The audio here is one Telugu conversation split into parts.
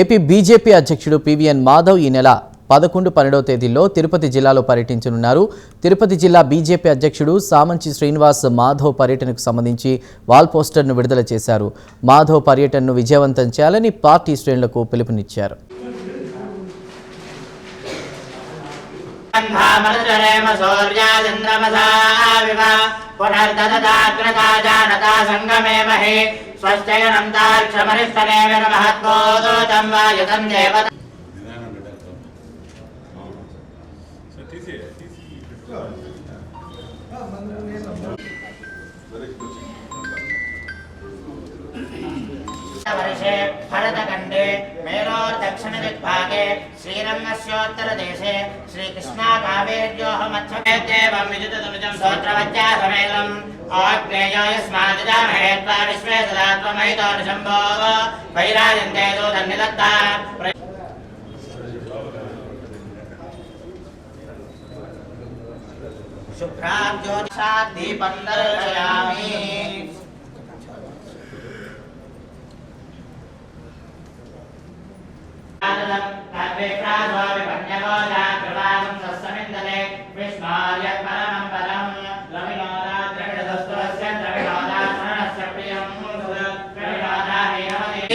ఏపీ బీజేపీ అధ్యక్షుడు పివిఎన్ మాధవ్ ఈ నెల పదకొండు పన్నెండవ తేదీల్లో తిరుపతి జిల్లాలో పర్యటించనున్నారు. తిరుపతి జిల్లా బీజేపీ అధ్యక్షుడు సామంచి శ్రీనివాస్ మాధవ్ పర్యటనకు సంబంధించి వాల్ పోస్టర్ను విడుదల చేశారు. మాధవ్ పర్యటనను విజయవంతం చేయాలని పార్టీ శ్రేణులకు పిలుపునిచ్చారు. పునర్దదాగ్రతా జానతా సంగమే మహే स्वश्चयनन्ताक्षमरिष्टमेव महत्वोदोतं वा युतं देवता वर्षे भरतखण्डे मेरोर्दक्षिणदिग्भागे श्रीरङ्गस्योत्तरदेशे श्रीकृष्णाकावेर्योः मध्यमेत्येवं समेलम् आग्नेयाय स्मादिदामहे त्वा विश्वे सदा त्वमहितो निशम्भो वैराजन्ते तु धन्यदत्ता। शुभ्रां ज्योतिषात् दीपं दर्शयामि तद्विप्रास्वामि पण्यबोधा कृपां सस्समिन्दने विस्मार्य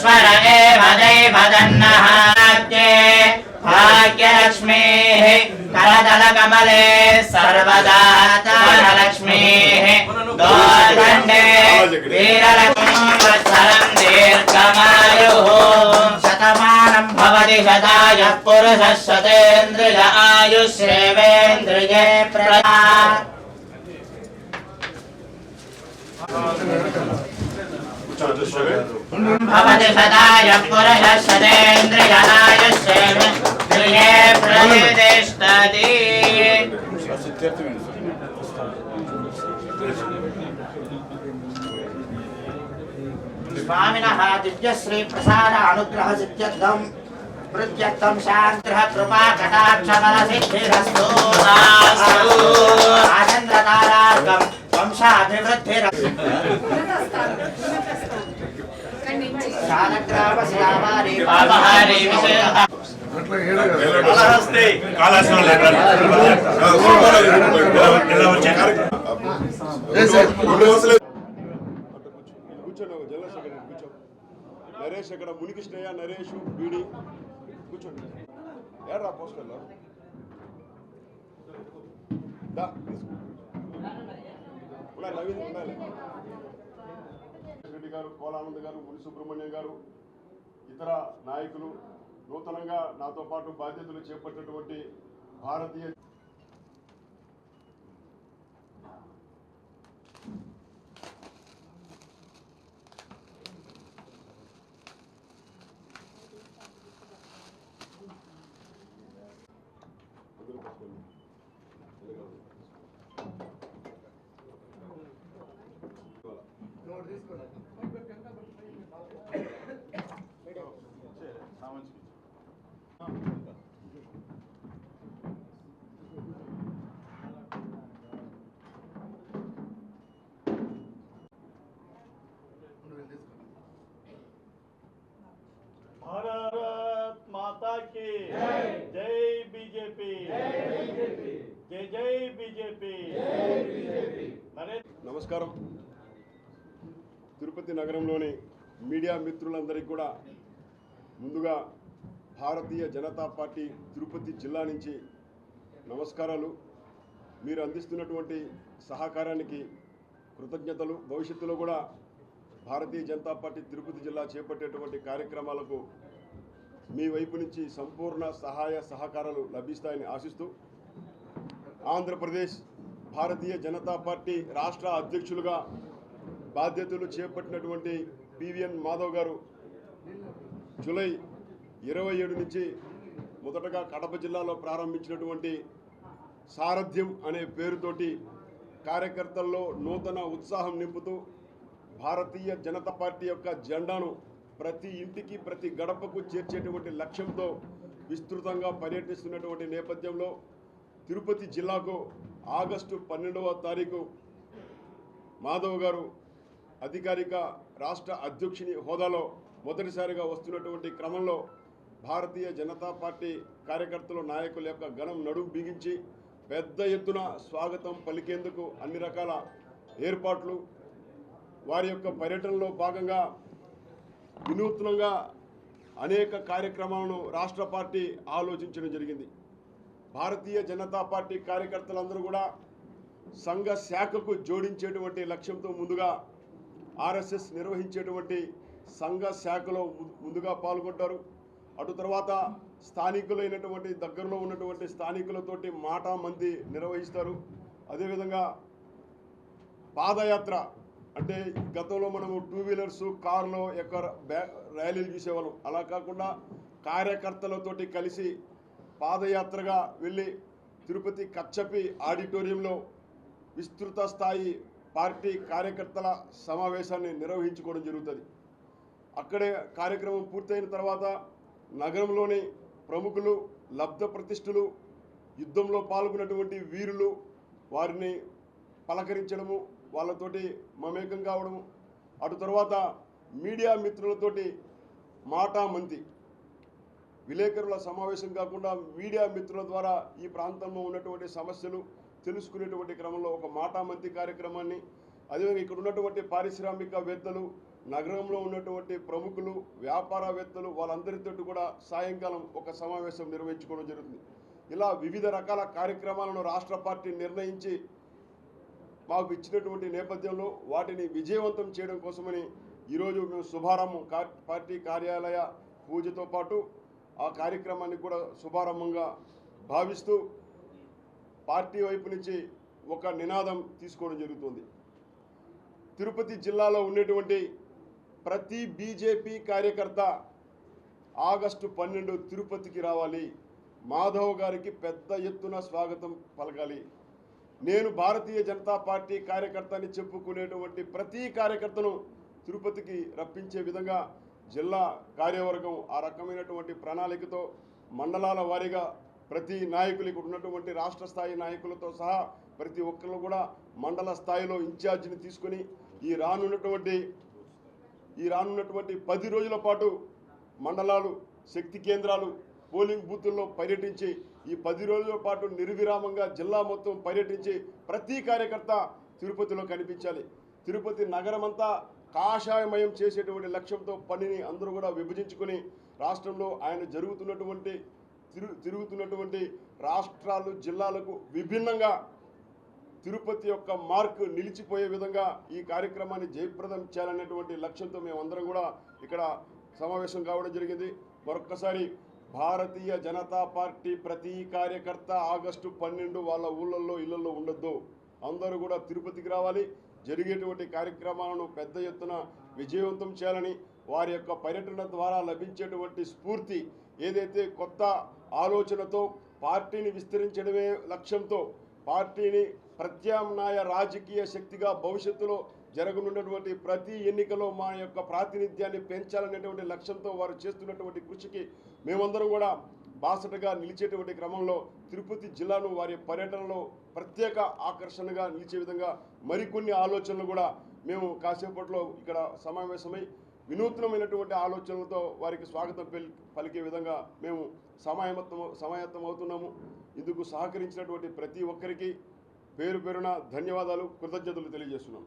ईश्वर एव दैवदन्नः राज्ये भाग्यलक्ष्मीः करदलकमले सर्वदा लक्ष्मीः दोर्दण्डे वीरलक्ष्मीवत्सरम् दीर्घमायुः शतमानम् भवति पुरुषः शतेन्द्रिय आयुष्येवेन्द्रिये प्रदा ఆయుష్యేవేంద్రియే ప్రతిష్టతి స్వామినః దివ్యశ్రీ ప్రసాద అనుగ్రహ సిద్ధ్యర్థం ప్రత్యర్థం శాంతిః కృపా కటాక్షబల సిద్ధిరస్తు ఆనందతారార్గం వంశాభివృద్ధిర శాలగ్రామ నరేష్ అక్కడ మునికృష్ణయ్య నరేష్ బీడి కూర్చోండి ఏడ్రా పోస్టర్లో దా. ఉండాలి, నవీన్ ఉండాలి రెడ్డి గారు కోలానంద్ గారు ముని సుబ్రహ్మణ్యం గారు ఇతర నాయకులు నూతనంగా నాతో పాటు బాధ్యతలు చేపట్టినటువంటి భారతీయ తిరుపతి నగరంలోని మీడియా మిత్రులందరికీ కూడా ముందుగా భారతీయ జనతా పార్టీ తిరుపతి జిల్లా నుంచి నమస్కారాలు. మీరు అందిస్తున్నటువంటి సహకారానికి కృతజ్ఞతలు. భవిష్యత్తులో కూడా భారతీయ జనతా పార్టీ తిరుపతి జిల్లా చేపట్టేటువంటి కార్యక్రమాలకు మీ వైపు నుంచి సంపూర్ణ సహాయ సహకారాలు లభిస్తాయని ఆశిస్తూ ఆంధ్రప్రదేశ్ భారతీయ జనతా పార్టీ రాష్ట్ర అధ్యక్షులుగా బాధ్యతలు చేపట్టినటువంటి పివిఎన్ మాధవ్ గారు జూలై ఇరవై ఏడు నుంచి మొదటగా కడప జిల్లాలో ప్రారంభించినటువంటి సారథ్యం అనే పేరుతోటి కార్యకర్తల్లో నూతన ఉత్సాహం నింపుతూ భారతీయ జనతా పార్టీ యొక్క జెండాను ప్రతి ఇంటికి ప్రతి గడపకు చేర్చేటువంటి లక్ష్యంతో విస్తృతంగా పర్యటిస్తున్నటువంటి నేపథ్యంలో తిరుపతి జిల్లాకు ఆగస్టు పన్నెండవ తారీఖు మాధవ్ గారు అధికారిక రాష్ట్ర అధ్యక్షుని హోదాలో మొదటిసారిగా వస్తున్నటువంటి క్రమంలో భారతీయ జనతా పార్టీ కార్యకర్తలు నాయకుల యొక్క గణం నడుము బిగించి పెద్ద ఎత్తున స్వాగతం పలికేందుకు అన్ని రకాల ఏర్పాట్లు వారి యొక్క పర్యటనలో భాగంగా వినూత్నంగా అనేక కార్యక్రమాలను రాష్ట్ర పార్టీ ఆలోచించడం జరిగింది. భారతీయ జనతా పార్టీ కార్యకర్తలందరూ కూడా సంఘ శాఖకు జోడించేటువంటి లక్ష్యంతో ముందుగా ఆర్ఎస్ఎస్ నిర్వహించేటువంటి సంఘ శాఖలో ముందుగా పాల్గొంటారు. అటు తర్వాత స్థానికులైనటువంటి దగ్గరలో ఉన్నటువంటి స్థానికులతోటి మాటా మంది నిర్వహిస్తారు. అదేవిధంగా పాదయాత్ర అంటే గతంలో మనము టూ వీలర్స్ కార్లో యొక్క బ్యా ర్యాలీలు చూసేవాళ్ళం. అలా కాకుండా కార్యకర్తలతోటి కలిసి పాదయాత్రగా వెళ్ళి తిరుపతి కచ్చపి ఆడిటోరియంలో విస్తృత స్థాయి పార్టీ కార్యకర్తల సమావేశాన్ని నిర్వహించుకోవడం జరుగుతుంది. అక్కడే కార్యక్రమం పూర్తయిన తర్వాత నగరంలోని ప్రముఖులు లబ్ధ ప్రతిష్ఠులు యుద్ధంలో పాల్గొన్నటువంటి వీరులు వారిని పలకరించడము వాళ్ళతోటి మమేకం కావడము అటు తర్వాత మీడియా మిత్రులతోటి మాటామంతి విలేకరుల సమావేశం కాకుండా మీడియా మిత్రుల ద్వారా ఈ ప్రాంతంలో ఉన్నటువంటి సమస్యలు తెలుసుకునేటువంటి క్రమంలో ఒక మాటామంతి కార్యక్రమాన్ని అదేవిధంగా ఇక్కడ ఉన్నటువంటి పారిశ్రామికవేత్తలు నగరంలో ఉన్నటువంటి ప్రముఖులు వ్యాపారవేత్తలు వాళ్ళందరితో కూడా సాయంకాలం ఒక సమావేశం నిర్వహించుకోవడం జరుగుతుంది. ఇలా వివిధ రకాల కార్యక్రమాలను రాష్ట్ర పార్టీ నిర్ణయించి మాకు ఇచ్చినటువంటి నేపథ్యంలో వాటిని విజయవంతం చేయడం కోసమని ఈరోజు మేము శుభారంభం కా- పార్టీ కార్యాలయ పూజతో పాటు ఆ కార్యక్రమాన్ని కూడా శుభారంభంగా భావిస్తూ పార్టీ వైపు నుంచి ఒక నినాదం తీసుకోవడం జరుగుతుంది. తిరుపతి జిల్లాలో ఉండేటువంటి ప్రతి బీజేపీ కార్యకర్త ఆగస్టు పన్నెండు తిరుపతికి రావాలి. మాధవ్ గారికి పెద్ద ఎత్తున స్వాగతం పలకాలి. నేను భారతీయ జనతా పార్టీ కార్యకర్తని చెప్పుకునేటువంటి ప్రతి కార్యకర్తను తిరుపతికి రప్పించే విధంగా జిల్లా కార్యవర్గం ఆ రకమైనటువంటి ప్రణాళికతో మండలాల వారీగా ప్రతి నాయకులు ఇక్కడ ఉన్నటువంటి రాష్ట్ర స్థాయి నాయకులతో సహా ప్రతి ఒక్కరు కూడా మండల స్థాయిలో ఇన్ఛార్జిని తీసుకొని ఈ రానున్నటువంటి ఈ రానున్నటువంటి పది రోజుల పాటు మండలాలు శక్తి కేంద్రాలు పోలింగ్ బూతుల్లో పర్యటించి ఈ పది రోజుల పాటు నిర్విరామంగా జిల్లా మొత్తం పర్యటించి ప్రతి కార్యకర్త తిరుపతిలో కనిపించాలి. తిరుపతి నగరమంతా కాషాయమయం చేసేటువంటి లక్ష్యంతో పనిని అందరూ కూడా విభజించుకొని రాష్ట్రంలో ఆయన జరుగుతున్నటువంటి తిరు తిరుగుతున్నటువంటి రాష్ట్రాలు జిల్లాలకు విభిన్నంగా తిరుపతి యొక్క మార్క్ నిలిచిపోయే విధంగా ఈ కార్యక్రమాన్ని జయప్రదం చేయాలనేటువంటి లక్ష్యంతో మేమందరం కూడా ఇక్కడ సమావేశం కావడం జరిగింది. మరొక్కసారి భారతీయ జనతా పార్టీ ప్రతి కార్యకర్త ఆగస్టు పన్నెండు వాళ్ళ ఊళ్ళల్లో ఇళ్ళలో ఉండొద్దు. అందరూ కూడా తిరుపతికి రావాలి. జరిగేటువంటి కార్యక్రమాలను పెద్ద ఎత్తున విజయవంతం చేయాలని వారి యొక్క పర్యటన ద్వారా లభించేటువంటి స్ఫూర్తి ఏదైతే కొత్త ఆలోచనతో పార్టీని విస్తరించడమే లక్ష్యంతో పార్టీని ప్రత్యామ్నాయ రాజకీయ శక్తిగా భవిష్యత్తులో జరగనున్నటువంటి ప్రతి ఎన్నికలో మా యొక్క ప్రాతినిధ్యాన్ని పెంచాలనేటువంటి లక్ష్యంతో వారు చేస్తున్నటువంటి కృషికి మేమందరం కూడా బాసటగా నిలిచేటువంటి క్రమంలో తిరుపతి జిల్లాను వారి పర్యటనలో ప్రత్యేక ఆకర్షణగా నిలిచే విధంగా మరికొన్ని ఆలోచనలు కూడా మేము కాసేపట్లో ఇక్కడ సమావేశమై వినూత్నమైనటువంటి ఆలోచనలతో వారికి స్వాగతం పెల్- పలికే విధంగా మేము సమాయత్తం సమాయత్తం అవుతున్నాము ఇందుకు సహకరించినటువంటి ప్రతి ఒక్కరికి పేరు పేరున ధన్యవాదాలు కృతజ్ఞతలు తెలియజేస్తున్నాం.